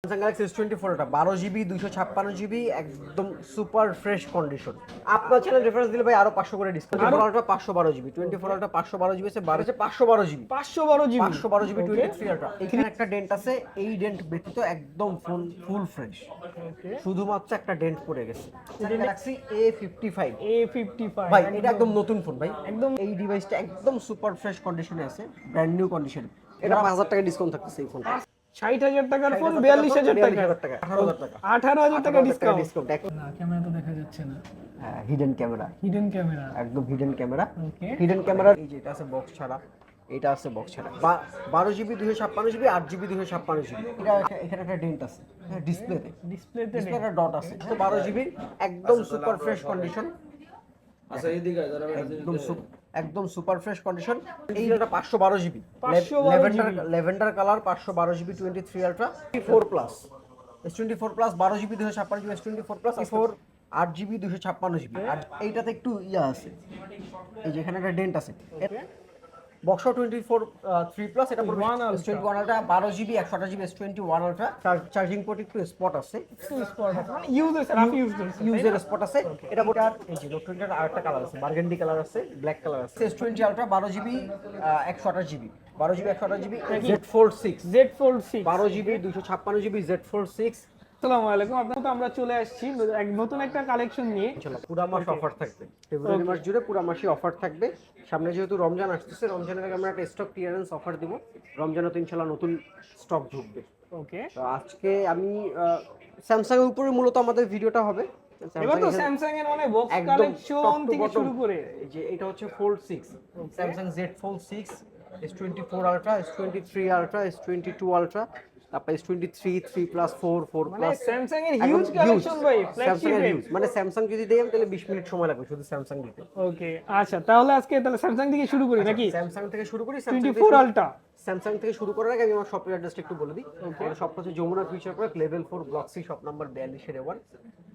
Samsung Galaxy S twenty ফোরটা বারো GB দুইশো ছাপ্পান্ন জিবি একদম সুপার ফ্রেশ কন্ডিশন আপনার চ্যানেল রেফারেন্স দিলে ভাই আরও পাঁচশো করে ডিসকাউন্ট ফোর পাঁচশো বারো জিবি টোয়েন্টি ফোর আলটা পাঁচশো বারো জিবি আছে বারো পাঁচশো বারো জিবি পাঁচশো বারো জিবি পাঁচশো বারো জিবি টোয়েন্টি থ্রি আলটা এখানে একটা ডেন্ট আছে এই ডেন্ট ব্যতীত একদম ফুল ফুল ফ্রেশ শুধুমাত্র একটা ডেন্ট পড়ে গেছে। Galaxy A fifty five A fifty five ভাই এটা একদম। নতুন ফোন ভাই। একদম। এই ডিভাইসটা একদম সুপার ফ্রেশ কন্ডিশনে আছে ব্র্যান্ড নিউ কন্ডিশনে এটা পাঁচ হাজার টাকা ডিসকাউন্ট থাকতেছে এই ফোনটা ষাট হাজার টাকার ফোন বিয়াল্লিশ হাজার টাকা। আঠারো হাজার টাকা। ডিসকাউন্ট না ক্যামেরা তো দেখা যাচ্ছে না। হিডেন ক্যামেরা হিডেন ক্যামেরা একদম হিডেন ক্যামেরা হিডেন ক্যামেরা এই যে এটা আছে বক্স ছাড়া। এটা আছে বক্স ছাড়া। বা- বারো জিবি দুশো ছাপ্পান্ন জিবি আট জিবি দুশো ছাপ্পান্ন জিবি এটা একটা- এখানে একটা ডেন্ট আছে। ডিসপ্লেতে ডিসপ্লেতে ডিসপ্লেতে ডট আছে। তো বারো জিবি একদম সুপার ফ্রেশ কন্ডিশন আচ্ছা এইদিকে একদম একদম সুপার ফ্রেশ কন্ডিশন এইটা পাঁচশো বারো জিবি 512 লেভেন্ডার লেভেন্ডার কালার পাঁচশো বারো GB twenty three ultra four plus S twenty four plus বারো জিবি দুশো ছাপ্পান্ন GB S twenty four plus four আট জিবি দুশো ছাপ্পান্ন জিবি আর এইটাতে একটু ইয়ে আছে। এই যেখানে একটা ডেন্ট আছে। বক্সো টোয়েন্টি ফোর থ্রি প্লাস এটা। এস টোয়েন্টি ওয়ান আলট্রা বারো জিবি একশো আঠাশ GB S twenty one ultra charging port একটু স্পট আছে। ইউজের স্পট আছে। এটা বোধ আর এই যে নোট টোয়েন্টির আরেকটা কালার আছে। বার্গেন্ডি কালার আছে ব্ল্যাক কালার আছে। এস টোয়েন্টি আলট্রা বারো জিবি একশো আঠাশ জিবি বারো জিবি একশো আঠাশ GB Z fold six Z fold six বারো জিবি দুশো ছাপ্পান্ন জিবি জেড ফোল্ড সিক্স আসসালামু আলাইকুম। আপনার তো আমরা চলে আসছি এক নতুন একটা কালেকশন নিয়ে। পুরা মাস অফার থাকবে। ফেব্রুয়ারি মাস জুড়ে পুরা মাসে অফার থাকবে। সামনে যেহেতু রমজান আসতেছে রমজানের আগে আমরা একটা স্টক ক্লিয়ারেন্স অফার দিব। রমজানে তো ইনশাল্লাহ নতুন স্টক ঢুকবে। ওকে তো আজকে আমি স্যামসাং এর উপরে মূলত আমাদের ভিডিওটা হবে। এবার তো স্যামসাং এর মানে বক্স কালেকশন থেকে শুরু করে। যে এটা হচ্ছে fold six Samsung Z fold six S twenty four ultra S twenty তারপর S twenty three three plus four four plus Samsung এর হিউজ কালেকশন ভাই ফ্ল্যাগশিপ মানে স্যামসাং যদি দেই আমি তাহলে বিশ মিনিট সময় লাগবে শুধু স্যামসাং দিতে। ওকে আচ্ছা তাহলে আজকে তাহলে স্যামসাং থেকে শুরু করি নাকি? স্যামসাং থেকে শুরু করি টোয়েন্টি ফোর আলট্রা স্যামসাং থেকে শুরু করার আগে আমি আমার শপের অ্যাড্রেসটা একটু বলে দিই। শপ হচ্ছে Jamuna future park level four block C shop number বিয়াল্লিশের one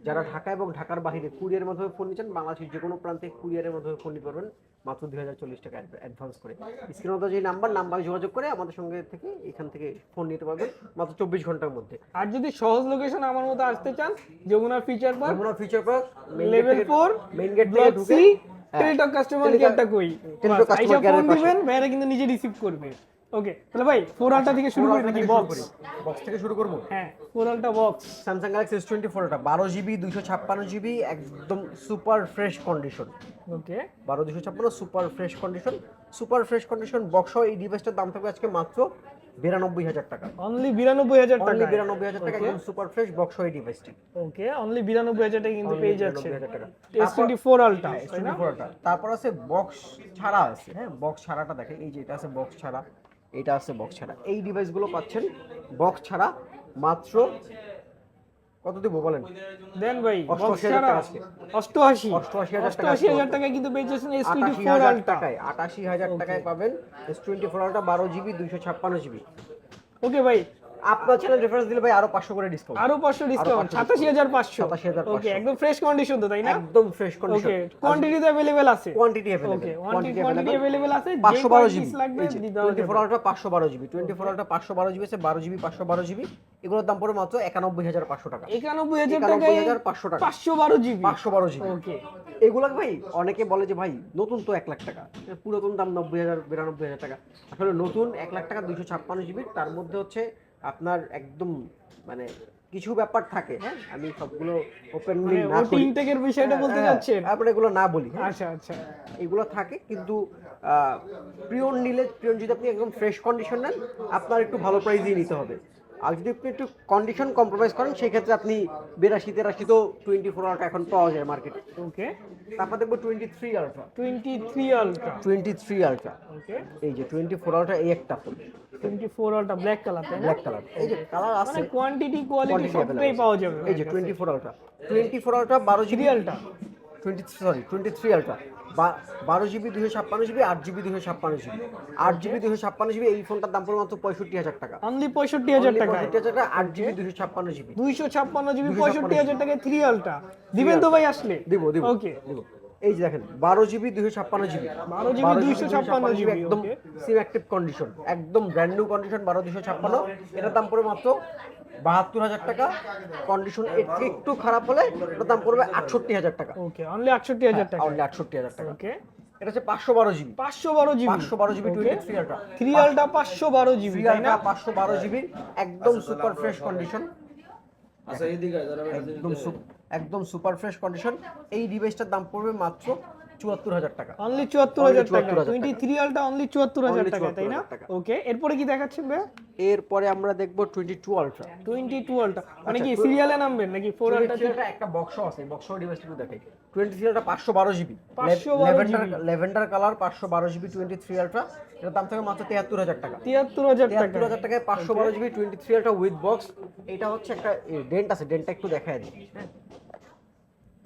যারা ঢাকা এবং ঢাকার বাইরে কুরিয়ারের মাধ্যমে ফোন নিচ্ছেন বাংলাদেশের যে কোনো প্রান্তে কুরিয়ারের মাধ্যমে ফোন নিতে পারবেন। মাত্র দুই হাজার চল্লিশ টাকা অ্যাডভান্স করে। স্ক্রিনে যে নাম্বার নাম্বারে যোগাযোগ করে আমাদের সঙ্গে থেকে এখান থেকে ফোন নিতে পারবেন মাত্র চব্বিশ ঘণ্টার মধ্যে। আর যদি সহজ লোকেশন আমার মতো আসতে চান Jamuna future park Jamuna future park level four main gate থেকে ঢুকে টেলিটক কাস্টমার কেয়ারটা কই? আইসা care ফোন পাশে। কিন্তু নিজে রিসিভ করবে। ওকে তাহলে ভাই ফোর আলটা থেকে শুরু করি নাকি? বক্স বক্স থেকে শুরু করব। হ্যাঁ four ultra box Samsung Galaxy S twenty ফোরটা বারো জিবি দুশো ছাপ্পান্ন জিবি একদম সুপার ফ্রেশ কন্ডিশন ওকে বারো দুশো ছাপ্পান্ন super fresh condition super fresh condition box এই ডিভাইসটার দাম থাকবে আজকে মাত্র বিরানব্বই হাজার টাকা। অনলি বিরানব্বই হাজার অনলি বিরানব্বই হাজার টাকা একদম সুপার ফ্রেশ বক্স এই ডিভাইসটি ওকে অনলি বিরানব্বই হাজার টাকা কিন্তু পেয়ে যাচ্ছে। S twenty four ultra S twenty ফোরটা তারপর আছে বক্স ছাড়া আছে হ্যাঁ বক্স ছাড়াটা দেখেন এই যে এটা আছে বক্স ছাড়া। এটা আছে বক্স ছাড়া। এই ডিভাইসগুলো পাচ্ছেন বক্স ছাড়া মাত্র কত দিব বলেন? দেন ভাই। অষ্টআশি 88,000 টাকা অষ্টআশি। হাজার টাকায় কিন্তু পেয়ে যাচ্ছেন এস টোয়েন্টি ফোর টাকায় আটাশি হাজার টাকায় পাবেন এস টোয়েন্টি ফোর আলটা বারো জিবি দুইশো ছাপ্পান্ন জিবি ওকে ভাই আপনার চ্যানেল রেফারেন্স দিলে ভাই আরও পাঁচশো করে ডিসকাউন্ট আরও পাঁচশো ডিসকাউন্ট সাতাশি হাজার পাঁচশো। 87,500 ওকে একদম ফ্রেশ কন্ডিশন তো তাই না? একদম ফ্রেশ কন্ডিশন ওকে কোয়ান্টিটি তো অ্যাভেলেবেল আছে। Quantity available okay quantity available আছে যে পাঁচশো বারো piece জিবি লাগবে দিতে টোয়েন্টি ফোর আলটা পাঁচশো বারো জিবি টোয়েন্টি ফোর আলটা পাঁচশো বারো জিবি আছে বারো জিবি পাঁচশো বারো জিবি এগুলোর দাম পড়ে মাত্র একানব্বই হাজার পাঁচশো টাকা। একানব্বই হাজার একানব্বই টাকায় হাজার পাঁচশো টাকা। পাঁচশো বারো জিবি পাঁচশো বারো জিবি ওকে এগুলো ভাই অনেকে বলে যে ভাই নতুন তো এক লাখ টাকা। পুরাতন দাম নব্বই হাজার বিরানব্বই হাজার টাকা। আসলে নতুন এক লাখ টাকা দুইশো ছাপ্পান্ন জিবি তার মধ্যে হচ্ছে আপনার একদম মানে কিছু ব্যাপার থাকে হ্যাঁ। আমি সবগুলো ওপেনলি মানে না বলি করি। ইনটেকের বিষয়টা বলতে হ্যাঁ, যাচ্ছেন? তারপরে এগুলো না বলি হ্যাঁ। আচ্ছা আচ্ছা। এগুলো থাকে কিন্তু প্রিয়ন নিলে প্রিয়ন যদি আপনি একদম ফ্রেশ কন্ডিশন নেন আপনার একটু ভালো প্রাইজই নিতে হবে। আর যদি আপনি একটু কন্ডিশন কম্প্রোমাইজ করেন সেই ক্ষেত্রে আপনি বিরাশি তেরাশি তো টোয়েন্টি ফোর আলট্রা এখন পাওয়া যায় মার্কেটে ওকে তারপর দেখব twenty three ultra twenty three ultra twenty three ultra okay এই যে টোয়েন্টি ফোর আলট্রা এই একটা phone twenty four ultra black colour black colour এই যে কালার আছে মানে কোয়ান্টিটি কোয়ালিটি সবটাই পাওয়া যাবে এই যে twenty four ultra twenty four ultra বারো GB ultra twenty sorry twenty three ultra বারো জিবি দুশো ছাপ্পান্ন জিবি আট জিবি দুশো ছাপ্পান্ন জিবি। আট জিবি দুশো ছাপ্পান্ন জিবি এই ফোনটার দাম পড়ে মাত্র পঁয়ষট্টি হাজার টাকা। অনলি পঁয়ষট্টি হাজার টাকা পঁয়ষট্টি হাজার টাকা আট জিবি দুশো ছাপ্পান্ন জিবি। দুইশো ছাপ্পান্ন জিবি পঁয়ষট্টি হাজার টাকা থ্রি আলট্রা দিবেন তো ভাই আসলে? দিব দিব ওকে দিব। এই যে দেখেন বারো জিবি দুশো ছাপ্পান্ন জিবি। 12 GB 256 GB, একদম okay. সিম অ্যাক্টিভ কন্ডিশন একদম ব্র্যান্ড নিউ কন্ডিশন বারো দুশো ছাপ্পান্ন। এটার দাম পড়ে মাত্র বাহাত্তর হাজার টাকা কন্ডিশন একটু খারাপ হলে ওটার দাম পড়বে আটষট্টি হাজার টাকা। ওকে অনলি আটষট্টি হাজার টাকা। অনলি আটষট্টি হাজার টাকা। ওকে এটা হচ্ছে পাঁচশো বারো জিবি। পাঁচশো বারো জিবি। পাঁচশো বারো GB twenty three ultra three পাঁচশো বারো জিবি থ্রি তাই না? পাঁচশো বারো জিবি একদম সুপার ফ্রেশ কন্ডিশন আচ্ছা এইদিকে একদম একদম সুপার ফ্রেশ কন্ডিশন এই ডিভাইসটার দাম পড়বে মাত্র চুয়াত্তর হাজার টাকা। অনলি চুয়াত্তর হাজার টাকা। টোয়েন্টি থ্রি আলটা অনলি চুয়াত্তর হাজার টাকা তাই না? ওকে এরপরে কি দেখাচ্ছেন ভাই এরপরে আমরা দেখব twenty two ultra twenty two ultra মানে আচ্ছা, কি সিরিয়ালে নামবেন নাকি ফোর আলটা একটা বক্স আছে বক্স ডিভাইসটা একটু দেখাই টোয়েন্টি থ্রি আলট্রা পাঁচশো বারো জিবি 512 GB লেভেন্ডার কালার পাঁচশো বারো জিবি টোয়েন্টি থ্রি আলট্রা এটার দাম থাকে মাত্র তিয়াত্তর হাজার টাকা। তিয়াত্তর হাজার তিয়াত্তর হাজার টাকায় পাঁচশো বারো GB twenty three ultra with box এটা হচ্ছে একটা ডেন্ট আছে ডেন্টটা একটু দেখায় দিই। হ্যাঁ।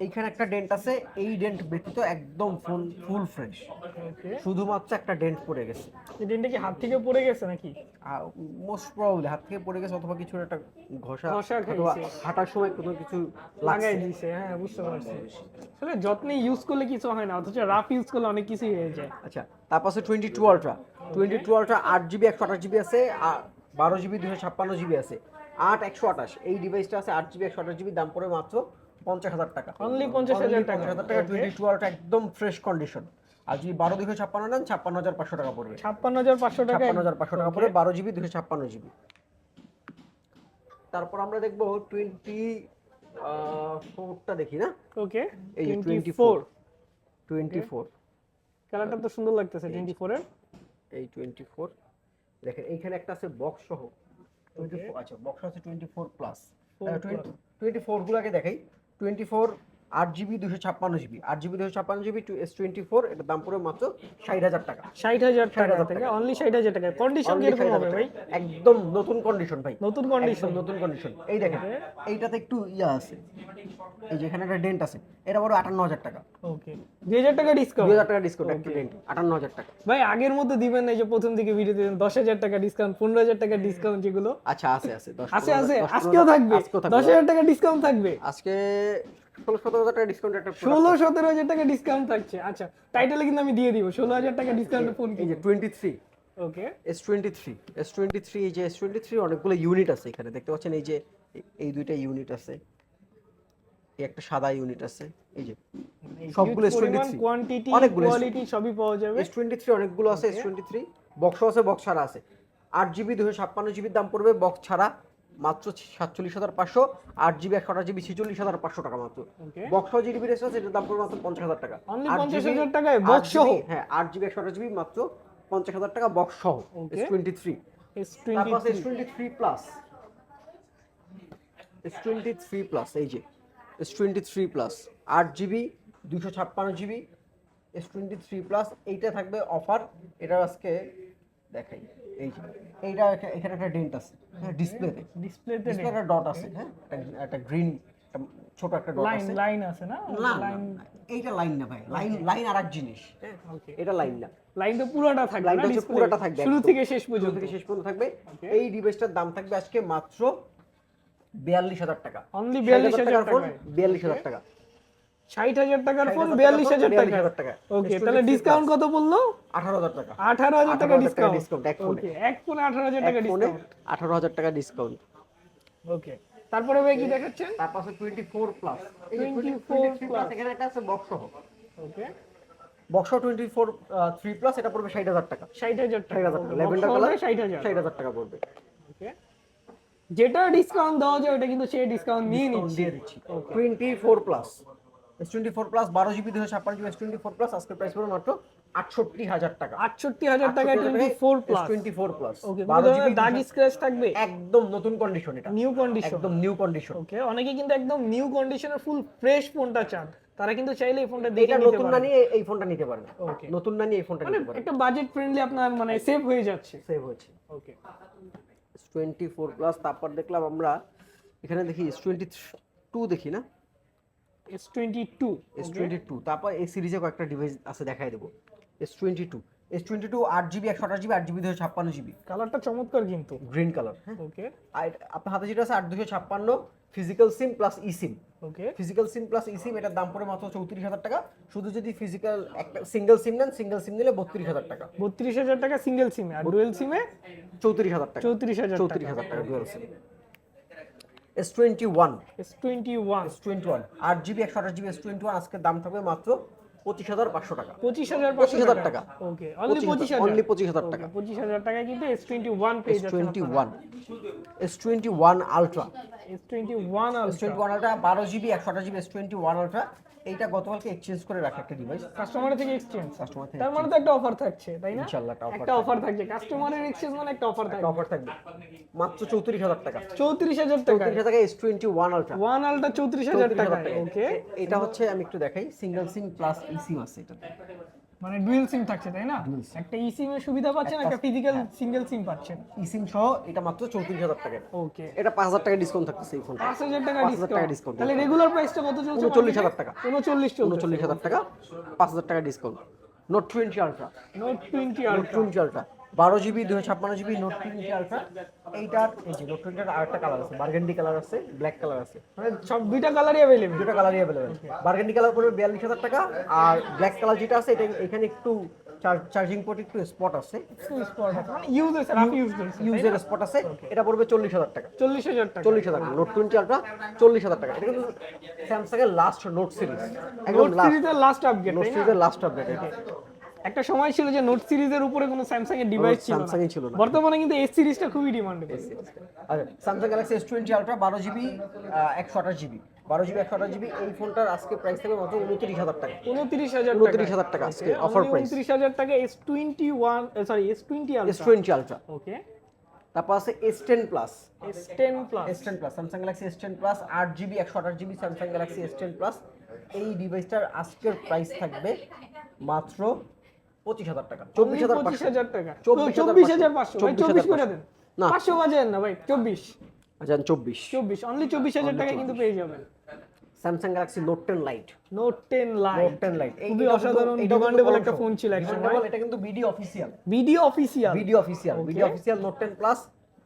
এইখানে একটা ডেন্ট আছে এই ডেন্ট ব্যতীত একদম ফুল ফুল ফ্রেশ শুধুমাত্র একটা ডেন্ট পড়ে গেছে। এই দিনটা কি হাত থেকে পড়ে গেছে নাকি? মোস্ট প্রবাবলি হাত থেকে পড়ে গেছে অথবা কিছু একটা ঘষা হাঁটার সময় কোনো কিছু লাগাই দিছে হ্যাঁ বুঝতে পারছি। আসলে যত্নে ইউজ করলে কিছু হয় না অথচ রাফ ইউজ করলে অনেক কিছুই হয়ে যায়। আচ্ছা তারপর আছে twenty two ultra twenty two ultra আট জিবি একশো আঠাশ জিবি আছে আর বারো জিবি দুশো ছাপ্পান্ন জিবি আছে। আট একশো আঠাশ। এই ডিভাইসটা আছে আট জিবি একশো আঠাশ জিবি দাম পড়ে মাত্র পঞ্চাশ হাজার টাকা। অনলি পঞ্চাশ হাজার টাকা টোয়েন্টি টু আলট্রা একদম ফ্রেশ কন্ডিশন আর যদি বারো দুশো ছাপ্পান্ন নেন ছাপ্পান্ন হাজার পাঁচশো টাকা পড়বে। ছাপ্পান্ন হাজার পাঁচশো টাকা ছাপ্পান্ন হাজার পাঁচশো টাকা পড়বে বারো জিবি দুশো ছাপ্পান্ন জিবি। তারপর আমরা দেখব টোয়েন্টি ফোরটা দেখি না? ওকে এই যে টোয়েন্টি ফোর টোয়েন্টি ফোর কালারটা তো সুন্দর লাগতেছে টোয়েন্টি ফোরের এই টোয়েন্টি ফোর দেখেন এইখানে একটা আছে বক্স সহ। টোয়েন্টি ফোর আচ্ছা বক্স আছে twenty four plus 4 twenty four গুলাকে দেখাই। টোয়েন্টি ফোর আট জিবি দুশো ছাপ্পান্ন জিবি আট জিবি দুশো ছাপ্পান্ন GB two S twenty four এটার দাম পড়বে মাত্র ষাট হাজার টাকা। ষাট হাজার টাকা থেকে অনলি ষাট হাজার টাকা। কন্ডিশন কীরকম হবে ভাই? একদম নতুন কন্ডিশন ভাই। নতুন কন্ডিশন নতুন কন্ডিশন এই দেখেন এইটাতে একটু ইয়া আছে। এই যেখানে একটা ডেন্ট আছে। এটা বড় আটান্ন হাজার টাকা। ওকে দুই হাজার টাকা দুই ডিসকাউন্ট হাজার টাকা ডিসকাউন্ট একটা ডেন্ট আটান্ন হাজার টাকা। ভাই আগের মতো দিবেন না এই যে প্রথম দিকে ভিডিও দিবেন দশ হাজার টাকা ডিসকাউন্ট পনেরো হাজার টাকা ডিসকাউন্ট যেগুলো। আচ্ছা আছে আছে। আছে আছে। আজকেও থাকবে। দশ হাজার টাকা ডিসকাউন্ট থাকবে। আজকে ষোলো সতেরো হাজার টাকা ডিসকাউন্ট একটা ষোলো সতেরো হাজার টাকা ডিসকাউন্ট থাকছে। আচ্ছা টাইটেলে কিন্তু আমি দিয়ে দিব। ষোলো হাজার টাকা ডিসকাউন্ট ফোন এই যে twenty three okay S twenty three S twenty three এই যে এস টোয়েন্টি থ্রি অনেকগুলো ইউনিট আছে এখানে। দেখতে পাচ্ছেন এই যে এই দুইটা ইউনিট আছে। এই একটা সাদা ইউনিট আছে। এই যে সবগুলো S23 কোয়ান্টিটি অনেকগুলো কোয়ালিটি সবই পাওয়া যাবে। এস টোয়েন্টি থ্রি অনেকগুলো আছে এস টোয়েন্টি থ্রি বক্স আছে বক্স ছাড়া আছে। আট জিবি দুশো ছাপ্পান্ন জিবির দাম পড়বে বক্স ছাড়া মাত্র সাতচল্লিশ হাজার পাঁচশো আট জিবি একশো আঠাশ জিবি ছেচল্লিশ হাজার পাঁচশো টাকা মাত্র। বক্স সহ জিবি রেস আছে এটার দাম পড়বে মাত্র পঞ্চাশ হাজার টাকা। Only আট 50,000 GB টাকায় আট সহ? হ্যাঁ আট জিবি একশো আঠাশ জিবি মাত্র পঞ্চাশ হাজার টাকা বক্স সহ। এস টোয়েন্টি থ্রি তারপর S twenty three plus S twenty three plus এই যে। এস টোয়েন্টি থ্রি প্লাস আট জিবি দুশো ছাপ্পান্ন GB. S twenty three plus এইটা থাকবে অফার এটা আজকে দেখাই। এই এইটা এখানে একটা ডেন্ট আছে হ্যাঁ ডিসপ্লেতে। ডিসপ্লেতে একটা ডট আছে হ্যাঁ একটা- গ্রিন ছোট একটা ডট আছে। লাইন আছে না? লাইন এইটা লাইন না ভাই। লাইন লাইন আর এক জিনিস এটা লাইন না। লাইন তো পুরোটা থাকবে লাইনটা না হচ্ছে পুরোটা থাকবে শুরু থেকে শেষ শুরু পর্যন্ত। থেকে শেষ পর্যন্ত থাকবে। এই ডিভাইসটার দাম থাকবে আজকে মাত্র বিয়াল্লিশ হাজার টাকা। অনলি বিয়াল্লিশ হাজার টাকা বিয়াল্লিশ হাজার টাকা। ষাট হাজার টাকার ফোন বিয়াল্লিশ হাজার টাকা। 42,000 টাকা। ওকে তাহলে ডিসকাউন্ট কত বলল? আঠারো হাজার টাকা। আঠারো হাজার টাকা ডিসকাউন্ট এক ফোনে। এক ফোনে আঠারো হাজার টাকা ডিসকাউন্ট আঠারো হাজার টাকা ডিসকাউন্ট ওকে তারপরে ভাই কি দেখাচ্ছেন? তার পাশে টোয়েন্টি ফোর প্লাস 24 প্লাস এখানে একটা আছে বক্স সহ okay box twenty four three plus এটা পড়বে ষাট হাজার টাকা। ষাট হাজার ষাট টাকা। হাজার টাকা লেভেন্ডার কালার ষাট হাজার। ষাট হাজার টাকা পড়বে। ওকে যেটা ডিসকাউন্ট দেওয়া যায় ওটা কিন্তু সে ডিসকাউন্ট নিয়ে নিচ্ছে। Twenty four plus S twenty four plus বারো জিবি দুশো ছাপ্পান্ন GB S twenty four plus আজকের প্রাইস পড়বে মাত্র আটষট্টি হাজার টাকা। আটষট্টি হাজার টাকা twenty four plus twenty four plus okay বারো জিবি দাগ স্ক্র্যাচ থাকবে। একদম নতুন কন্ডিশন এটা। নিউ কন্ডিশন একদম নিউ কন্ডিশন ওকে অনেকে কিন্তু একদম নিউ কন্ডিশনের ফুল ফ্রেশ ফোনটা চান। তারা কিন্তু চাইলে এই ফোনটা দেখে নিতে নতুন না নিয়ে এই ফোনটা নিতে পারেন ওকে নতুন না নিয়ে এই ফোনটা নিতে পারেন একটা বাজেট ফ্রেন্ডলি আপনার মানে সেভ হয়ে যাচ্ছে। সেভ হয়েছে ওকে টোয়েন্টি ফোর প্লাস তারপর দেখলাম আমরা এখানে দেখি টোয়েন্টি টু দেখি না? S twenty two S twenty two তারপর এই সিরিজে কয়েকটা ডিভাইস আছে দেখাই দেবো। S twenty two S twenty two আট জিবি একশো আঠাশ জিবি আট জিবি দুশো ছাপ্পান্ন জিবি কালারটা চমৎকার কিন্তু। গ্রিন কালার হ্যাঁ। ওকে আর আপনার হাতে যেটা আছে আট দুশো ছাপ্পান্ন physical SIM plus E SIM okay physical SIM plus E SIM এটার দাম পড়ে মাত্র চৌত্রিশ হাজার টাকা। শুধু যদি ফিজিক্যাল একটা সিঙ্গেল সিম নেন সিঙ্গেল সিম নিলে বত্রিশ হাজার টাকা। বত্রিশ হাজার টাকা সিঙ্গেল সিমে আর ডুয়েল সিমে চৌত্রিশ হাজার টাকা। চৌত্রিশ হাজার চৌত্রিশ টাকা। হাজার টাকা dual SIM S twenty one S twenty one S twenty one আট জিবি একশো আঠাশ জিবি এস টোয়েন্টি ওয়ান আজকের দাম থাকবে মাত্র পঁচিশ হাজার পাঁচশো টাকা। পঁচিশ হাজার পঁচিশ হাজার টাকা। ওকে অনলি পঁচিশ হাজার অনলি পঁচিশ হাজার টাকা। পঁচিশ হাজার টাকা কিন্তু S twenty one S twenty one S twenty one ultra S twenty one S twenty one ultra বারো জিবি একশো আঠাশ GB S twenty one ultra এইটা গতকালকে এক্সচেঞ্জ করে রাখা একটা ডিভাইস কাস্টমার থেকে এক্সচেঞ্জ কাস্টমার থেকে তার মানে তো একটা অফার থাকছে তাই না? ইনশাআল্লাহ একটা অফার একটা অফার থাকছে। কাস্টমারের এক্সচেঞ্জ মানে একটা অফার থাকবে। অফার থাকবে। মাত্র চৌত্রিশ হাজার টাকা। চৌত্রিশ হাজার টাকা। চৌত্রিশ হাজার টাকা S twenty one ultra one ultra চৌত্রিশ হাজার টাকা ওকে এটা হচ্ছে আমি একটু দেখাই সিঙ্গেল সিম প্লাস ইসিম আছে এটা মানে ডুয়েল সিম থাকছে তাই না? একটা ই সিম এর সুবিধা পাচ্ছেন একটা ফিজিক্যাল সিঙ্গেল সিম পাচ্ছেন। ইসিম সহ এটা মাত্র চৌত্রিশ হাজার টাকা। ওকে এটা পাঁচ হাজার টাকা ডিসকাউন্ট থাকছে এই ফোনটা পাঁচ হাজার টাকা ডিসকাউন্ট তাহলে রেগুলার প্রাইসটা কত চলছে? উনচল্লিশ হাজার টাকা। উনচল্লিশ চলছে। উনচল্লিশ হাজার টাকা পাঁচ হাজার টাকা discount note twenty ultra note twenty note ultra twenty ultra বারো জিবি দুশো ছাপ্পান্ন জিবি নোট টোয়েন্টি আলট্রা এইটার এই যে নোট টোয়েন্টির আরেকটা কালার আছে বার্গেন্ডি কালার আছে ব্ল্যাক কালার আছে। মানে সব দুইটা কালারই অ্যাভেলেবল দুটো কালারই অ্যাভেলেবেল বার্গেন্ডি কালার পড়বে বিয়াল্লিশ হাজার টাকা আর ব্ল্যাক কালার যেটা আছে এটা এখানে একটু চার্জিং পোর্ট একটু স্পট আছে। মানে ইউজ হয়েছে রাফ ইউজ হয়েছে ইউজের স্পট আছে এটা পড়বে চল্লিশ হাজার টাকা। চল্লিশ হাজার টাকা। চল্লিশ হাজার টাকা নোট টোয়েন্টি আলট্রা চল্লিশ হাজার টাকা। এটা কিন্তু স্যামসাং এর লাস্ট নোট সিরিজ একদম নোট লাস্ট সিরিজের লাস্ট আপগ্রেড নোট সিরিজের লাস্ট আপডেট একটা সময় ছিল যে নোট সিরিজের উপরে কোনো স্যামসাং এর ডিভাইস ছিল স্যামসাং ছিল না। বর্তমানে কিন্তু এস সিরিজটা খুবই ডিমান্ডেবল আচ্ছা Samsung Galaxy S twenty ultra বারো জিবি একশো আঠাশ জিবি বারো জিবি একশো আঠাশ জিবি এই ফোনটার আজকে প্রাইস থাকবে মাত্র উনত্রিশ হাজার টাকা। উনত্রিশ হাজার উনত্রিশ হাজার টাকা আজকে অফার প্রাইস উনত্রিশ হাজার টাকা S twenty one sorry S twenty S twenty ultra okay তারপর আছে S ten plus S ten plus S ten plus Samsung Galaxy S ten plus আট জিবি একশো আঠাশ GB Samsung Galaxy S ten plus এই ডিভাইসটার আজকের price থাকবে মাত্র পঁচিশ হাজার টাকা চব্বিশ হাজার পঁচিশ। হাজার টাকা। চব্বিশ হাজার পাঁচশো। চব্বিশ করে দেন। না। পাঁচশো বাজেন না ভাই চব্বিশ। আচ্ছা চব্বিশ। চব্বিশ অনলি চব্বিশ হাজার টাকা কিন্তু পেয়ে যাবেন। Samsung Galaxy note ten lite note ten note ten lite খুবই অসাধারণ ডিমান্ডেবল একটা ফোন ছিল এক এটা কিন্তু BD official video official video official video official note ten plus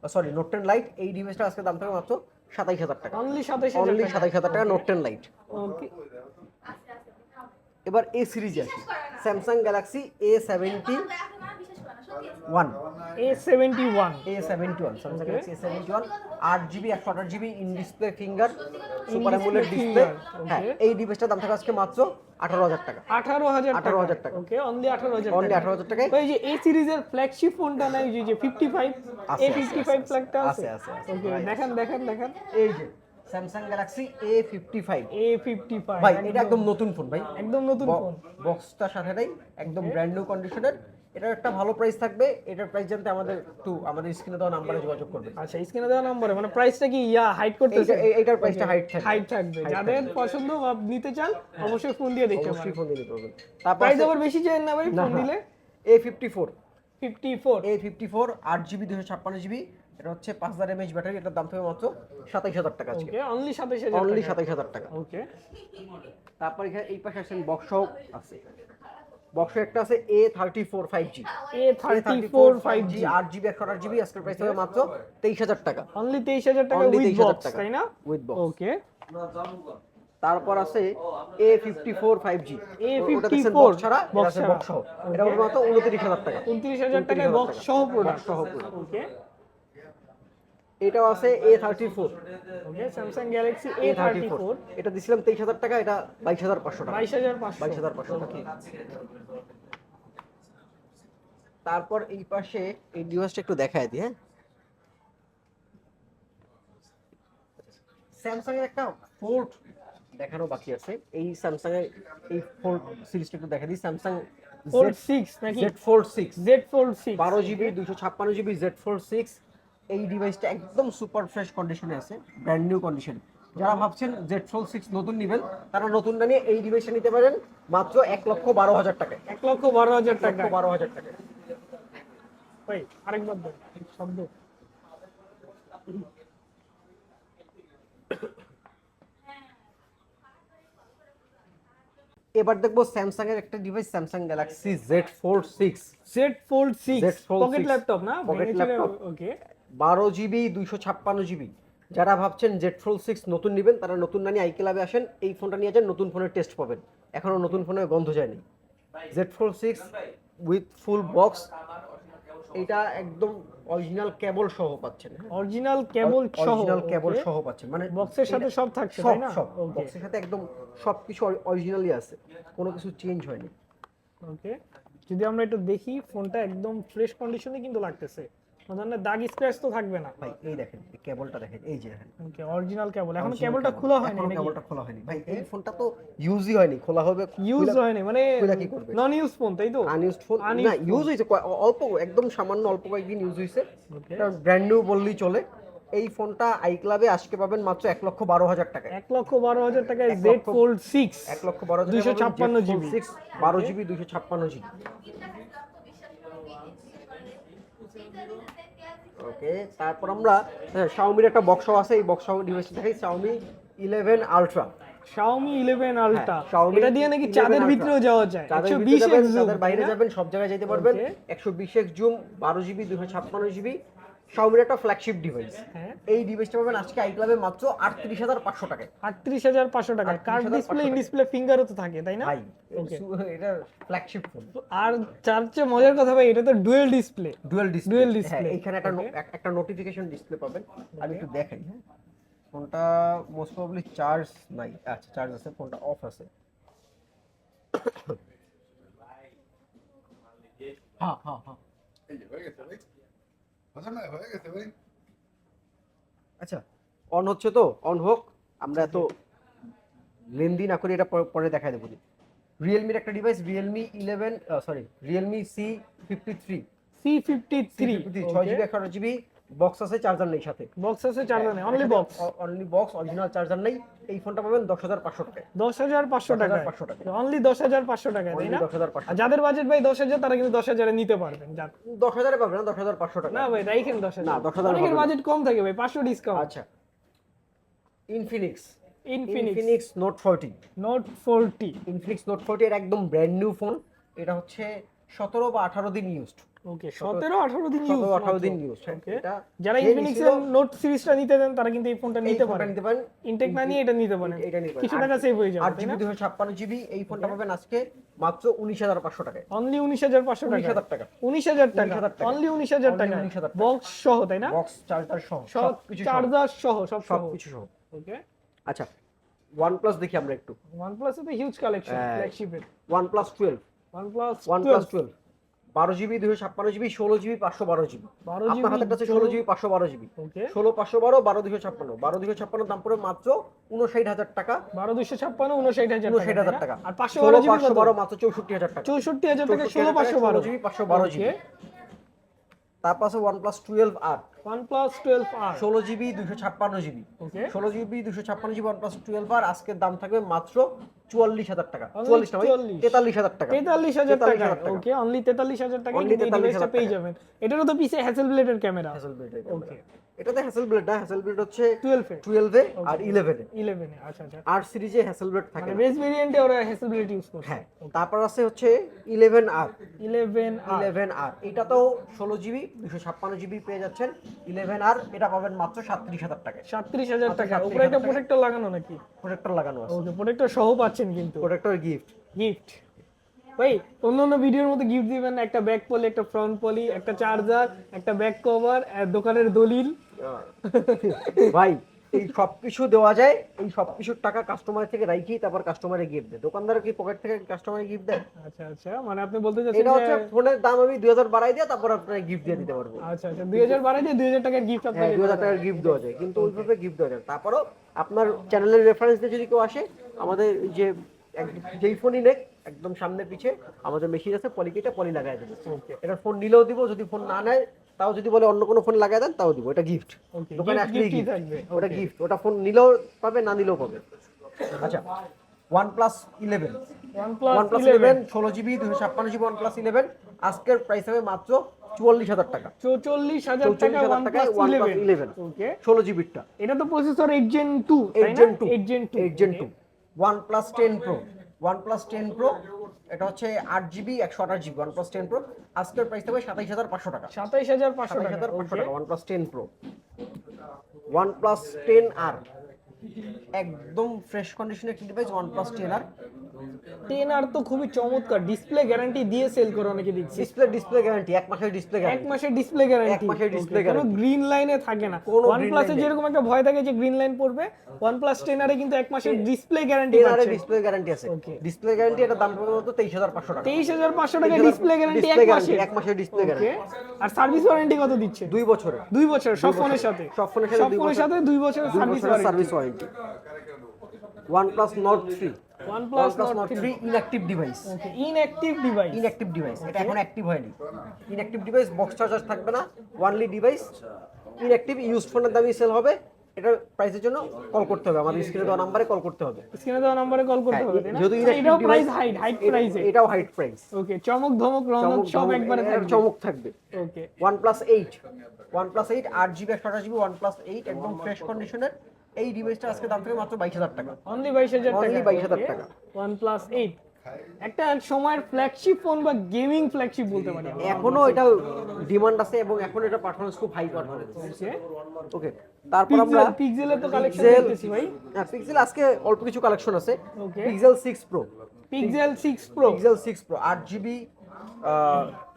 sorry note ten lite এই ডিভাইসটা আজকে দাম থাকবে মাত্র সাতাইশ হাজার টাকা। অনলি হাজার অনলি সাতাইশ হাজার টাকা নোট টেন লাইট ওকে এবার এ সিরিজে আসি Samsung Galaxy A seventy one A seventy one A seventy one Samsung Galaxy A seventy one আট জিবি একশো আঠাশ GB in display finger super amoled display হ্যাঁ এই ডিভাইসটার দাম থাকবে আজকে মাত্র আঠারো হাজার টাকা। আঠারো হাজার 18,000 টাকা। ওকে অনলি আঠারো হাজার অনলি আঠারো হাজার টাকায়। তো এই যে এই সিরিজের ফ্ল্যাগশিপ ফোনটা নাই যে ফিফটি ফাইভ এ আছে, ফিফটি ফাইভ আছে, ফ্ল্যাগটা আছে, আছে? আছে, আছে, ওকে দেখান দেখান দেখান। এই যে Samsung Galaxy A fifty five A fifty five ভাই এটা একদম। নতুন ফোন ভাই। একদম নতুন ফোন সাথে নেই একদম ব্র্যান্ড নিউ কন্ডিশনের এটার একটা ভালো প্রাইস থাকবে। এটার প্রাইস জানতে আমাদের একটু আমাদের স্ক্রিনে দেওয়া নাম্বারে যোগাযোগ করবে। আচ্ছা স্ক্রিনে দেওয়া নম্বরে মানে প্রাইসটা কি ইয়া হাইড এই- এইটার প্রাইসটা হাইট থাকবে। হাইট থাকবে। যাদের পছন্দ বা নিতে চান অবশ্যই ফোন দিয়ে দেখতে অবশ্যই ফোন দিয়ে নিতে পারবেন। তারপর প্রাইস আবার বেশি চাই না ভাই ফোন দিলে A fifty four fifty four A fifty four আট জিবি দুশো ছাপ্পান্ন জিবি এটা হচ্ছে পাঁচ হাজার এমএইচ ব্যাটারি এটার দাম থাকবে মাত্র সাতাইশ হাজার টাকা আজকে। অনলি সাতাশ হাজার অনলি সাতাইশ হাজার টাকা। ওকে তারপর এখানে এই পাশে আসেন বক্স আছে। বক্স একটা আছে A thirty four five G A thirty four five G আট জিবি একশো আট জিবি আজকের প্রাইস হবে মাত্র তেইশ হাজার টাকা। অনলি তেইশ হাজার টাকা উইথ 23,000 বক্স টাকা। তাই না? উইথ বক্স ওকে তারপর আছে A fifty four five G A54 ছাড়া box বক্স ছাড়া। সহ এটা মাত্র উনত্রিশ হাজার টাকা। উনত্রিশ হাজার টাকায় 29,000 বক্স সহ প্রোডাক্ট সহ product। ওকে এটাও আছে A thirty four Samsung Galaxy A thirty four four এটা দিছিলাম তেইশ হাজার টাকা এটা বাইশ হাজার পাঁচশো টাকা। বাইশ হাজার পাঁচশো। বাইশ হাজার পাঁচশো টাকা। তারপর এই পাশে এই ডিভাইসটা একটু দেখায় দিই হ্যাঁ। স্যামসাং এর একটা ফোর্ট দেখানো বাকি আছে। এই স্যামসাং এর এই ফোর্ট সিরিজটা একটু দেখা দিই। স্যামসাং ফোল্ড সিক্স নাকি? Z fold six Z fold six বারো জিবি দুশো ছাপ্পান্ন জিবি জেড ফোর সিক্স এই ডিভাইসটা একদম সুপার ফ্রেশ কন্ডিশনে আছে ব্র্যান্ড নিউ কন্ডিশন যারা ভাবছেন জেড ফোর সিক্স নতুন নেবেন তারা নতুনটা নিয়ে এই ডিভাইসটা নিতে পারেন মাত্র এক লক্ষ বারো হাজার টাকায়। এক লক্ষ বারো হাজার টাকা বারো হাজার টাকায়। ভাই আরেকবার শব্দ। এবার দেখব স্যামসাং এর একটা device Samsung Galaxy Z four six Z fold six pocket laptop না? Pocket laptop। ওকে। বারো জিবি দুইশো ছাপ্পান্ন জিবি। যারা ভাবছেন জেড ফোর সিক্স নতুন নেবেন তারা নতুন নানি আই ক্লাবে আসেন এই ফোনটা নিয়ে যান নতুন ফোনের টেস্ট পাবেন। এখনও নতুন ফোনের গন্ধ যায়নি। Z four six with full box এটা একদম অরিজিনাল কেবল সহ পাচ্ছেন অরিজিনাল কেবল সহ অরিজিনাল কেবল সহ পাচ্ছেন। মানে বক্সের সাথে সব থাকছে সব তাই না? সব। বক্সের সাথে একদম সবকিছু অরিজিনালি আছে। কোনো কিছু চেঞ্জ হয়নি। ওকে যদি আমরা একটু দেখি ফোনটা একদম ফ্রেশ কন্ডিশনে কিন্তু লাগতেছে। ধরনের দাগ স্ক্র্যাচ তো থাকবে না। ভাই এই দেখেন কেবলটা দেখেন এই যে দেখেন। ওকে অরিজিনাল কেবল এখন কেবলটা খোলা হয়নি এখনও কেবলটা খোলা হয়নি। ভাই এই ফোনটা তো ইউজই হয়নি খোলা হবে ইউজ হয়নি মানে কি করবে? নন ইউজ ফোন তাই তো? আনইউজড ফোন না ইউজ কয়- অল্প একদম সামান্য অল্প কয়েকদিন ইউজ এটা ব্র্যান্ড নিউ বললেই চলে। এই ফোনটা আই ক্লাবে আজকে পাবেন মাত্র এক লক্ষ বারো হাজার টাকায়। এক লক্ষ বারো হাজার টাকায় জেড ফোল্ড সিক্স এক লক্ষ বারো হাজার 256 GB সিক্স বারো জিবি দুশো ছাপ্পান্ন জিবি ওকে তারপর আমরা শাওমির একটা বক্সও আছে এই বক্স ডিভাইসটা দেখাই Xiaomi eleven ultra Xiaomi 11 Ultra হ্যাঁ, এটা দিয়ে নাকি 11 চাঁদের। ভিতরেও যাওয়া যায়। 120 এক্স জুম যাদের বাইরে যাবেন সব জায়গায় যেতে পারবেন। Okay. একশো বিশ এক্স জুম বারো জিবি দুশো ছাপ্পান্ন জিবি Xiaomi-র একটা ফ্ল্যাগশিপ ডিভাইস হ্যাঁ। এই ডিভাইসটা পাবেন আজকে আই ক্লাবে মাত্র আটত্রিশ হাজার পাঁচশো টাকায়। আটত্রিশ হাজার পাঁচশো টাকা কার্ড ডিসপ্লে ইন ডিসপ্লে ফিঙ্গারও তো থাকে তাই না? এটা ফ্ল্যাগশিপ ফোন আর চার চেয়ে মজার কথা ভাই এটা তো ডুয়েল ডিসপ্লে ডুয়েল ডিসপ্লে হ্যাঁ display, এখানে একটা একটা নোটিফিকেশন ডিসপ্লে পাবেন। আমি একটু দেখাই হ্যাঁ। ফোনটা মোস্ট প্রবাবলি চার্জ নাই। আচ্ছা চার্জ আছে ফোনটা অফ আছে। হ্যাঁ হ্যাঁ হ্যাঁ। হয়ে গেছে ভাই। আচ্ছা অন হচ্ছে তো অন হোক আমরা এত লেনদি না করে এটা পরে- পরে দেখাই দেবো। রিয়েলমির একটা device Realme eleven sorry Realme C fifty three C fifty three ছয় জিবি একশো জিবি বক্স আছে চার্জার নেই সাথে। বক্স আছে চার্জার নেই only box only box original charger নেই। এই ফোনটা পাবেন দশ হাজার পাঁচশো টাকায়। দশ হাজার পাঁচশো টাকা 10,500 টাকা। অনলি দশ হাজার পাঁচশো টাকা তাই না? দশ হাজার পাঁচশো যাদের বাজেট ভাই দশ হাজার তারা কিন্তু দশ হাজারে নিতে পারবেন দশ হাজারে পাবেন না দশ হাজার পাঁচশো টাকা না ভাই রাইখেন দশ না, হাজার 10,000 অনেকের বাজেট কম থাকে ভাই পাঁচশো ডিসকাউন্ট আচ্ছা। Infinix Infinix Infinix note forty note forty Infinix note forty এর একদম ব্র্যান্ড নিউ ফোন এটা হচ্ছে সতেরো বা আঠারো দিন ইউজড ওকে সতেরো আঠারো দিন ইউজ সতেরো আঠারো দিন ইউজ Okay. এটা যারা ইনফিনিক্স নোট সিরিজটা নিতে দেন তারা কিন্তু এই ফোনটা নিতে পারেন। নিতে পারেন। ইনটেক না নিয়ে এটা নিতে পারেন। এটা নিতে পারেন। কিছু টাকা সেভ হয়ে যাবে আট তাই জিবি না? দুশো ছাপ্পান্ন জিবি এই ফোনটা পাবেন আজকে মাত্র উনিশ হাজার পাঁচশো টাকায়। অনলি উনিশ হাজার পাঁচশো উনিশ টাকা হাজার টাকা। উনিশ হাজার টাকা। 19,000 টাকা। অনলি উনিশ হাজার Only টাকা 19,000 টাকা। বক্স সহ তাই না? বক্স চার্জার সহ সব সহ। চার্জার সহ সব সহ। সবকিছু সহ। ওকে আচ্ছা প্লাস দেখি আমরা একটু। OnePlus এ তো হিউজ কালেকশন হ্যাঁ। ফ্ল্যাগশিপের plus twelve OnePlus one 12 twelve বারো জিবি দুশো ছাপ্পান্ন জিবি ষোলো জিবি পাঁচশো বারো জিবি। 12 আপনার হাতের কাছে ষোলো জিবি পাঁচশো বারো জিবি। ষোলো পাঁচশো বারো বারো দুশো ছাপ্পান্ন। বারো দুশো ছাপ্পান্ন দাম পড়ে মাত্র উনষাট হাজার টাকা। বারো দুশো ছাপ্পান্ন উনষাট হাজার উনষাট হাজার টাকা। আর পাঁচশো বারো পাঁচশো বারো মাত্র চৌষট্টি হাজার টাকা। চৌষট্টি হাজার টাকা ষোলো পাঁচশো বারো জিবি। পাঁচশো বারো জিবি। তারপর আছে OnePlus twelve R twelve R ষোলো জিবি দুশো ছাপ্পান্ন জিবি ওকে ষোলো জিবি দুশো ছাপ্পান্ন জিবি ওয়ান প্লাস আর আজকের দাম থাকবে মাত্র চুয়াল্লিশ হাজার টাকা। Only চুয়াল্লিশ না ভাই, 44 তেতাল্লিশ হাজার টাকা। তেতাল্লিশ হাজার 43,000 টাকা। ওকে অনলি তেতাল্লিশ হাজার টাকা কিন্তু এই ডিভাইসটা পেয়ে। যাবেন। এটারও তো পিছে হ্যাসেল ব্লেডের ক্যামেরা। হ্যাসেলব্লেড ওকে এটাতে হ্যাসেলব্লেড না হ্যাসেলব্লেড হচ্ছে টুয়েলভে টুয়েলভে আর আচ্ছা আচ্ছা। আর সিরিজে হ্যাসেলব্লেড থাকে মানে বেস ভেরিয়েন্টে ওরা হ্যাসেল ব্লেড ইউজ করছে। হ্যাঁ তারপর আছে হচ্ছে eleven R eleven R eleven R এটাতেও ষোলো জিবি দুশো ছাপ্পান্ন জিবি পেয়ে যাচ্ছেন। ইলেভেন আর এটা পাবেন মাত্র সাতত্রিশ হাজার টাকায়। সাতত্রিশ হাজার টাকা। 37,000 উপরে একটা টাকা। প্রোটেক্টর লাগানো নাকি? প্রোটেক্টর লাগানো আছে। ওকে প্রোটেক্টর সহ পাচ্ছেন কিন্তু। প্রোটেক্টর গিফট গিফট ভাই অন্য অন্য ভিডিওর মতো গিফট দিবেন একটা ব্যাক পলি একটা ফ্রন্ট পলি একটা চার্জার একটা ব্যাক কভার দোকানের দলিল। ভাই এই সব কিছু দেওয়া যায় এই সব কিছুর টাকা কাস্টমার থেকে রাইখেই তারপর কাস্টমারে গিফট দেয়। দোকানদার কি পকেট থেকে কাস্টমারে গিফট দেয়? আচ্ছা আচ্ছা মানে আপনি বলতে চাচ্ছেন এটা হচ্ছে ফোনের দাম আমি দুই হাজার বাড়াই দিয়ে তারপর আপনার গিফট দিয়ে দিতে পারব। আচ্ছা আচ্ছা দুই হাজার বাড়াই দিয়ে দুই হাজার টাকার গিফট হ্যাঁ আপনাকে দুই হাজার টাকার গিফট দেওয়া যায় কিন্তু ওইভাবে গিফট দেওয়া যায় তারপরও আপনার চ্যানেলের রেফারেন্স দিয়ে যদি কেউ আসে আমাদের যে যেই ফোনই নেক একদম সামনে পিছে আমাদের মেশিন আছে পলিকিটা পলি লাগাই দেবে। এটা ফোন নিলেও দিব যদি ফোন না নেয় তাও যদি বলে অন্য কোনো ফোন লাগাই দেন তাও দিব। এটা গিফট দোকানে আসলেই। থাকবে, ওটা গিফট ওটা ফোন নিলেও পাবে না নিলেও পাবে। আচ্ছা OnePlus eleven one one plus plus eleven ষোলো জিবি দুশো ছাপ্পান্ন জিবি ওয়ান প্লাস ইলেভেন আজকের প্রাইস হবে মাত্র চুয়াল্লিশ হাজার টাকা। চৌচল্লিশ হাজার টাকায় plus OnePlus eleven okay ষোলো জিবিরটা এটা তো processor eight gen two eight gen two eight gen two eight gen two OnePlus ten pro OnePlus ten pro এটা হচ্ছে আট জিবি একশো আঠাশ GB OnePlus ten pro আজকের প্রাইস থাকবে সাতাইশ হাজার পাঁচশো টাকা। সাতাইশ হাজার পাঁচশো হাজার পাঁচশো? টাকা OnePlus ten pro OnePlus ten R একদম ফ্রেশ কন্ডিশনের একটি device OnePlus ten R ten R তো খুবই চমৎকার। ডিসপ্লে গ্যারান্টি দিয়ে সেল করে অনেকে দেখছি ডিসপ্লে ডিসপ্লে গ্যারান্টি এক মাসের ডিসপ্লে এক গ্যারান্টি মাসের ডিসপ্লে গ্যারান্টি এক মাসের display কোনো guarantee। গ্রিন লাইনে থাকে না। কোনো ওয়ান প্লাসে যেরকম একটা ভয় থাকে যে গ্রিন লাইন পড়বে ওয়ান প্লাস টেন আরে কিন্তু এক মাসের ডিসপ্লে গ্যারান্টি টেন আরে ডিসপ্লে গ্যারান্টি আছে। ডিসপ্লে গ্যারান্টি এটা দাম পড়বে হাজার পাঁচশো টাকা। তেইশ হাজার পাঁচশো টাকা ডিসপ্লে গ্যারান্টি এক মাসের। এক মাসের ওকে guarantee। আর সার্ভিস ওয়ারেন্টি কত দিচ্ছে? দুই বছরের। দুই বছর সব ফোনের সাথে। সব ফোনের সাথে দুই বছরের service warranty OnePlus Nord 3 OnePlus Nord Nord 3 inactive device. Okay inactive device inactive device এটা এখন অ্যাক্টিভ হয়নি। ইনঅ্যাক্টিভ ডিভাইস বক্স চার্জার থাকবে না ওয়ানলি ডিভাইস ইনঅ্যাক্টিভ ইউজ ফোনের দামই সেল হবে। এটা প্রাইসের জন্য কল করতে হবে। আমাদের স্ক্রিনে দেওয়া নাম্বারে কল করতে হবে। স্ক্রিনে দেওয়া নম্বরে কল করতে হবে হ্যাঁ, যেহেতু আচ্ছা, এটাও প্রাইস হাইট হাইট প্রাইসে এটাও হাইট প্রাইস ওকে চমক ধমক রমক সব একবারে থাকবে চমক থাকবে। ওকে OnePlus 8 OnePlus 8 আট জিবি একশো আঠাশ জিবি OnePlus 8 একদম ফ্রেশ কন্ডিশনের এই ডিভাইসটা আজকে দাম থেকে মাত্র বাইশ হাজার টাকা। অনলি বাইশ হাজার টাকা। Only 22,000 টাকা। ওয়ান প্লাস এইট একটা সময়ের ফ্ল্যাগশিপ ফোন বা গেমিং ফ্ল্যাগশিপ বলতে পারি এখনও এটা ডিমান্ড আছে এবং এখন এটা পারফরমেন্স খুব হাই পারফরমেন্স Okay. ওকে তারপর আমরা পিক্সেল তো কালেকশন দেখতেছি ভাই। হ্যাঁ পিক্সেল আজকে অল্প কিছু কালেকশন আছে. Pixel six pro Pixel six pro Pixel six pro আট GB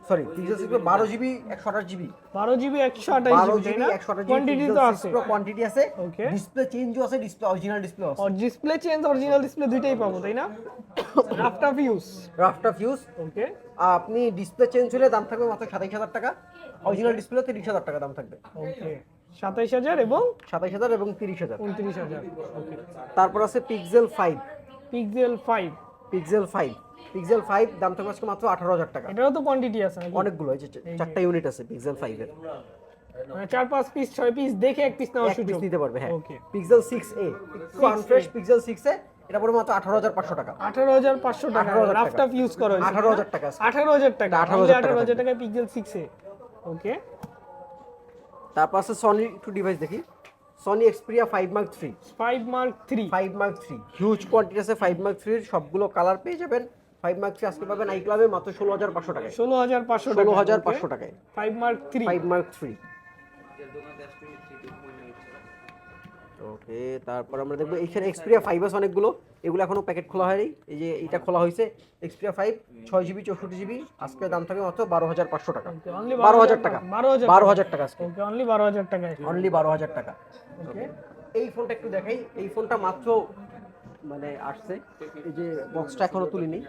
sorry Pixel six pro বারো জিবি একশো আঠাশ জিবি বারো জিবি একশো আঠাশ বারো জিবি একশো আঠাশ কোয়ান্টিটি তো আছে। কোয়ান্টিটি আছে। Okay. ডিসপ্লে চেঞ্জও আছে ডিসপ্লে অরিজিনাল ডিসপ্লে আছে। আর ডিসপ্লে চেঞ্জ অরিজিনাল ডিসপ্লে দুইটাই পাবো তাই না? রাফটা ফিউজ রাফটা ফিউজ ওকে আপনি ডিসপ্লে চেঞ্জ হলে দাম থাকবে মাত্র সাতাইশ হাজার টাকা। অরিজিনাল ডিসপ্লে তিরিশ হাজার টাকা দাম থাকবে। ওকে সাতাইশ হাজার এবং সাতাইশ হাজার এবং তিরিশ হাজার। উনত্রিশ হাজার। ওকে তারপর আছে Pixel five Pixel five Pixel five Pixel five দাম থাকবে আজকে মাত্র আঠারো হাজার টাকা। এটারও তো কোয়ান্টিটি আছে নাকি? অনেকগুলো এই যে চারটা ইউনিট আছে পিক্সেল ফাইভের মানে চার পাঁচ পিস ছয় পিস দেখে এক পিস পিস সুযোগ। নিতে পারবে হ্যাঁ। Okay Pixel six A unfresh Pixel six A এটা পড়বে মাত্র আঠারো হাজার পাঁচশো টাকা। আঠারো হাজার পাঁচশো টাকা। 18,000 টাকা। ইউজ করা হয়েছে। আঠারো হাজার টাকা আছে। আঠারো হাজার টাকা। 18,000 আঠারো টাকা পিক্সেল সিক্স এ। ওকে তারপর আছে সনি টু ডিভাইস দেখি। Sony Xperia five mark three five mark three five mark three huge quantity আছে ফাইভ মার্ক থ্রির সবগুলো কালার পেয়ে যাবেন। ফাইভ মার্ক থ্রি আজকে পাবেন? আই ক্লাবে মাত্র ষোলো হাজার পাঁচশো টাকায়। ষোলো হাজার পাঁচশো ষোলো হাজার পাঁচশো টাকায়। Five mark three five mark three okay তারপর আমরা দেখব এইখানে এক্সপিরিয়া ফাইভ আছে অনেকগুলো। এগুলো এখনও প্যাকেট খোলা হয়নি। এই যে এটা খোলা হয়েছে। এক্সপিরিয়া ফাইভ ছয় জিবি চৌষট্টি জিবি আজকে দাম থাকবে মাত্র বারো হাজার পাঁচশো টাকা। বারো হাজার টাকা। বারো হাজার টাকা। আজকে। অনলি বারো হাজার টাকায়। অনলি বারো হাজার টাকা। ওকে এই ফোনটা একটু দেখাই। এই ফোনটা মাত্র মানে আসছে। এই যে বক্সটা এখনও তুলিনি।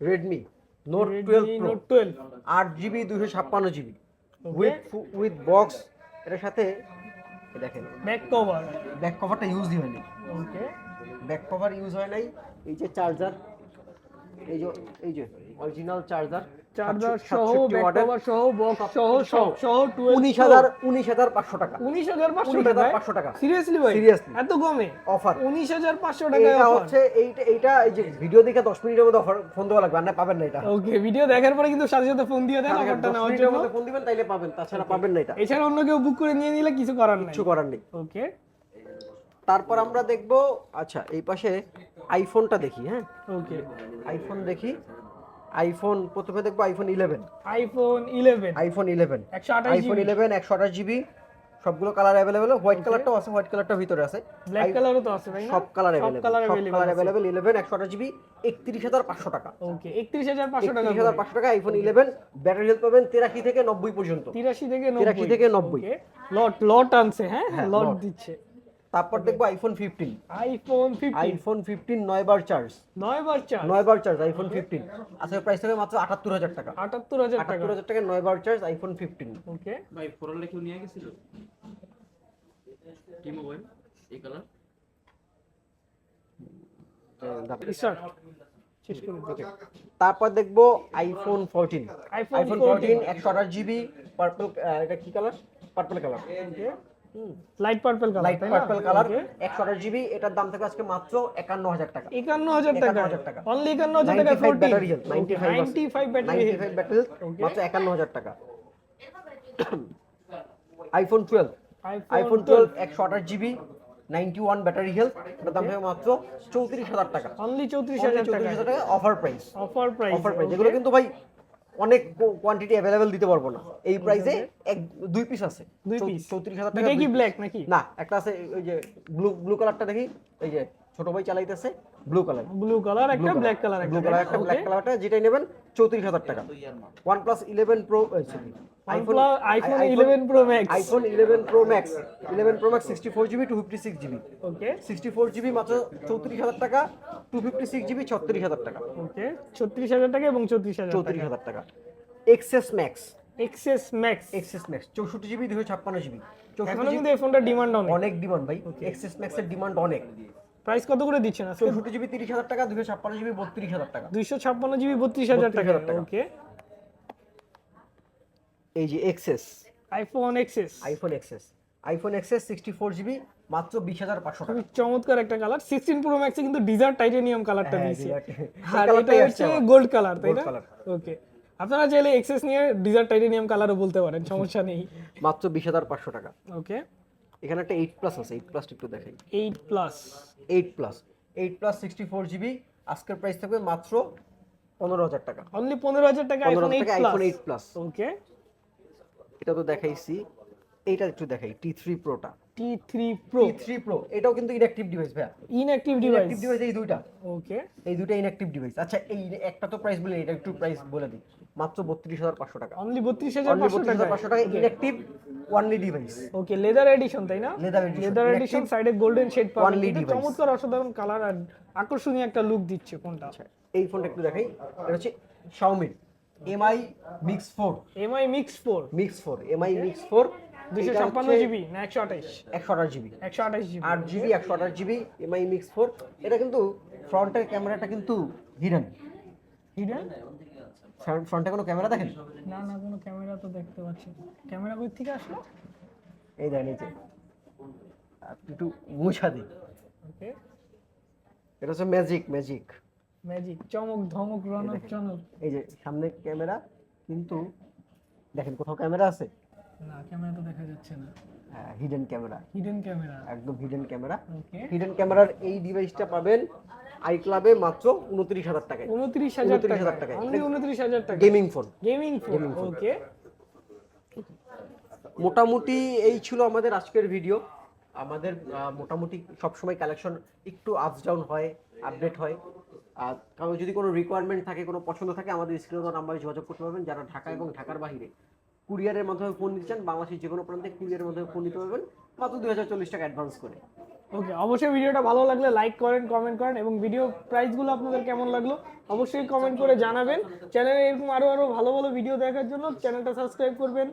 Redmi note twelve note twelve আট জিবি দুশো ছাপ্পান্ন জিবি. উইথ উইথ বক্স এটার সাথে দেখেন। ব্যাক কভার ব্যাক কভারটা ইউজই হয়নি। ওকে ব্যাক কভার ইউজ হয় নাই। এই যে চার্জার এই যে এই যে অরিজিনাল চার্জার চার্জার সহ ব্যাক কভার সহ বক্স সহ সব সহ টুয়েলভ উনিশ হাজার উনিশ হাজার পাঁচশো টাকা। উনিশ হাজার পাঁচশো 19,500 টাকা। সিরিয়াসলি ভাই? Seriously। এত কমে? অফার উনিশ হাজার পাঁচশো টাকা এটা হচ্ছে এইটা এইটা এই যে ভিডিও দেখে দশ মিনিটের মধ্যে অফার ফোন দেওয়া লাগবে না পাবেন না এটা। ওকে ভিডিও দেখার পরে কিন্তু সাথে সাথে ফোন দিয়ে দেন অফারটা দশ জন্য। মধ্যে ফোন দিবেন তাইলে পাবেন তাছাড়া পাবেন না এটা। এছাড়া অন্য কেউ বুক করে নিয়ে নিলে কিছু করার নাই। কিছু করার নেই। ওকে তারপর আমরা দেখব আচ্ছা এই পাশে আইফোনটা দেখি হ্যাঁ? ওকে আইফোন দেখি। আইফোন প্রথমে দেখব iPhone eleven iPhone eleven iPhone eleven iPhone eleven একশো আঠাশ জিবি সবগুলো কালার অ্যাভেলেবেল হোয়াইট কালারটাও আছে হোয়াইট কালারটা ভিতরে আছে। ব্ল্যাক কালারও তো আছে না? সব কালার অ্যাভেলেবেল সব কালার অ্যাভেলেবল অ্যাভেলেবেল ইলেভেন একশো আঠাশ জিবি একত্রিশ হাজার পাঁচশো টাকা। ওকে একত্রিশ হাজার পাঁচশো টাকা। একত্রিশ হাজার পাঁচশো টাকা আইফোন ইলেভেন ব্যাটারি হেলথ পাবেন তেরাশি থেকে নব্বই পর্যন্ত। তিরাশি থেকে 83 থেকে 90 লট লট আনছে হ্যাঁ? হ্যাঁ, লট দিচ্ছে। তারপর দেখব iPhone fifteen iPhone iPhone fifteen নয় বার চার্জ নয় বার চার্জ নয় বার চার্জ আইফোন ফিফটিন আজকের প্রাইস থাকবে মাত্র আটাত্তর হাজার টাকা। আটাত্তর হাজার আটাত্তর হাজার টাকা নয় বার চার্জ আইফোন ফিফটিন ওকে ভাই ফোরালে কেউ নিয়ে গেছিল? কি মোবাইল এই কালার করে দিই। তারপর দেখব আইফোন ফোরটিন আইফোন 14 ফোরটিন একশো আঠাশ জিবি পার্পল এটা কি colour purple colour light purple colour light purple colour একশো আঠাশ জিবি এটার দাম থাকবে আজকে মাত্র একান্ন হাজার টাকা। একান্ন হাজার টাকা 51,000 টাকা। অনলি একান্ন হাজার টাকা 95 battery health ninety five ninety five battery ninety five battery মাত্র একান্ন হাজার টাকা আইফোন টুয়েলভ আইফোন টুয়েলভ একশো আঠাশ GB ninety one battery health এটার দাম থাকবে মাত্র চৌত্রিশ হাজার টাকা। অনলি চৌত্রিশ চৌত্রিশ হাজার টাকা হাজার টাকা offer price offer price offer price যেগুলো কিন্তু ভাই অনেক কোয়ান্টিটি অ্যাভেলেবেল দিতে পারব না। এই প্রাইসে এক দুই পিস আছে। দুই পিস চৌত্রিশ হাজার টাকা কি ব্ল্যাক নাকি? না একটা আছে ওই যে ব্লু ব্লু কালারটা দেখি। এই যে ছোট ভাই চালাইতেছে। ব্লু কালার ব্লু কালার একটা ব্ল্যাক কালার ব্লু কালার একটা ব্ল্যাক কালারটা যেটাই নেবেন চৌত্রিশ হাজার টাকা। OnePlus eleven pro iPhone iPhone eleven pro max iPhone eleven pro max eleven pro max sixty four GB two fifty six GB okay sixty four GB মাত্র চৌত্রিশ হাজার টাকা টু ফিফটি সিক্স জিবি ছত্রিশ হাজার টাকা। ওকে ছত্রিশ হাজার টাকা এবং চৌত্রিশ হাজার চৌত্রিশ হাজার টাকা। XS max XS max XS max চৌষট্টি জিবি দুশো ছাপ্পান্ন জিবি এখনও চৌষট্টি কিন্তু এই ফোনটার ডিমান্ড অনেক। অনেক ডিমান্ড ভাই। এক্সএস ম্যাক্সের ডিমান্ড অনেক। প্রাইস কত করে দিচ্ছেন আজকে? চৌষট্টি জিবি তিরিশ হাজার টাকা দুশো ছাপ্পান্ন জিবি বত্রিশ হাজার টাকা। দুইশো ছাপ্পান্ন জিবি বত্রিশ হাজার টাকা 32,000 টাকা। ওকে। এই যে XS iPhone XS iPhone XS iPhone XS sixty four GB মাত্র বিশ হাজার পাঁচশো টাকা। চমৎকার একটা কালার সিক্সটিন প্রো ম্যাক্সে কিন্তু ডিজার্ট টাইটেনিয়াম কালারটা দিয়েছে। আর এটা হচ্ছে গোল্ড কালার তাই না? ওকে আপনারা চাইলে এক্সেস নিয়ে ডিজার্ট টাইটেনিয়াম কালারও বলতে পারেন সমস্যা নেই। মাত্র বিশ হাজার পাঁচশো টাকা। ওকে এখানে একটা এইট প্লাস আছে এইট প্লাস একটু দেখাই। Eight plus eight plus eight plus sixty four GB আজকের প্রাইস থাকবে মাত্র পনেরো হাজার টাকা। অনলি পনেরো হাজার টাকা পনেরো টাকা plus iPhone eight plus okay এটা তো দেখাইছি। এইটা একটু দেখাই T three প্রোটা T three pro T three pro এটাও কিন্তু ইনঅ্যাক্টিভ ডিভাইস ভাইয়া। ইনঅ্যাক্টিভ ডিভাইস ইনঅ্যাক্টিভ ডিভাইস এই দুইটা। ওকে এই দুইটা ইনঅ্যাক্টিভ ডিভাইস আচ্ছা এই একটা তো প্রাইস বলে এটা একটু প্রাইস বলে দিই। মাত্র বত্রিশ হাজার পাঁচশো টাকা। অনলি বত্রিশ হাজার পাঁচশো টাকা inactive only device okay leather edition তাই না? লেদার edition, লেদার এডিশন সাইডে গোল্ডেন শেড পাবেন। কিন্তু device। চমৎকার অসাধারণ কালার আর আকর্ষণীয় একটা লুক দিচ্ছে কোনটা আচ্ছা এই ফোনটা একটু দেখাই। এটা হচ্ছে Xiaomi Mi mix four Mi mix four mix four Mi mix four দুইশো ছাপ্পান্ন জিবি না একশো আঠাইশ একশো আঠাশ জিবি একশো আঠাইশ জিবি আট জিবি একশো আঠাশ জিবি এমআই মিক্স ফোর এটা কিন্তু ফ্রন্টের ক্যামেরাটা কিন্তু হিডেন হিডেন ফ্রন্টে কোনো ক্যামেরা দেখেন? না না কোনো ক্যামেরা তো দেখতে পাচ্ছি। ক্যামেরা কই থেকে আসলো? এই দেখেন আপনি একটু মুছা দিই ওকে। এটা হচ্ছে ম্যাজিক ম্যাজিক ম্যাজিক চমক ধমক রনক চনক। এই যে সামনে ক্যামেরা কিন্তু দেখেন কোথাও ক্যামেরা আছে? না ক্যামেরা তো দেখা যাচ্ছে না। হ্যাঁ হিডেন ক্যামেরা। Hidden camera. একদম হিডেন ক্যামেরা। হিডেন ক্যামেরার এই ডিভাইসটা পাবেন আই ক্লাবে মাত্র উনত্রিশ হাজার টাকায়। উনত্রিশ হাজার 29,000 টাকা টাকায়। উনত্রিশ হাজার টাকা gaming phone gaming phone okay মোটামুটি এই ছিল আমাদের আজকের ভিডিও আমাদের মোটামুটি সবসময় কালেকশন একটু আপস ডাউন হয় আপডেট হয়। আর কারও যদি কোনো রিকোয়ারমেন্ট থাকে কোনো পছন্দ থাকে আমাদের স্ক্রিনে নাম্বারে যোগাযোগ করতে পারবেন। যারা ঢাকা এবং ঢাকার বাইরে কুরিয়ারের মাধ্যমে ফোন নিতে চান বাংলাদেশের যে কোনো প্রান্তে কুরিয়ারের মাধ্যমে ফোন নিতে পারবেন। মাত্র দুই হাজার চল্লিশ টাকা অ্যাডভান্স করে। ওকে অবশ্যই ভিডিওটা ভালো লাগলে লাইক করেন কমেন্ট করেন এবং ভিডিও প্রাইসগুলো আপনাদের কেমন লাগল অবশ্যই কমেন্ট করে জানাবেন। চ্যানেলে এরকম আরও আরও ভালো ভালো ভিডিও দেখার জন্য চ্যানেলটা সাবস্ক্রাইব করবেন।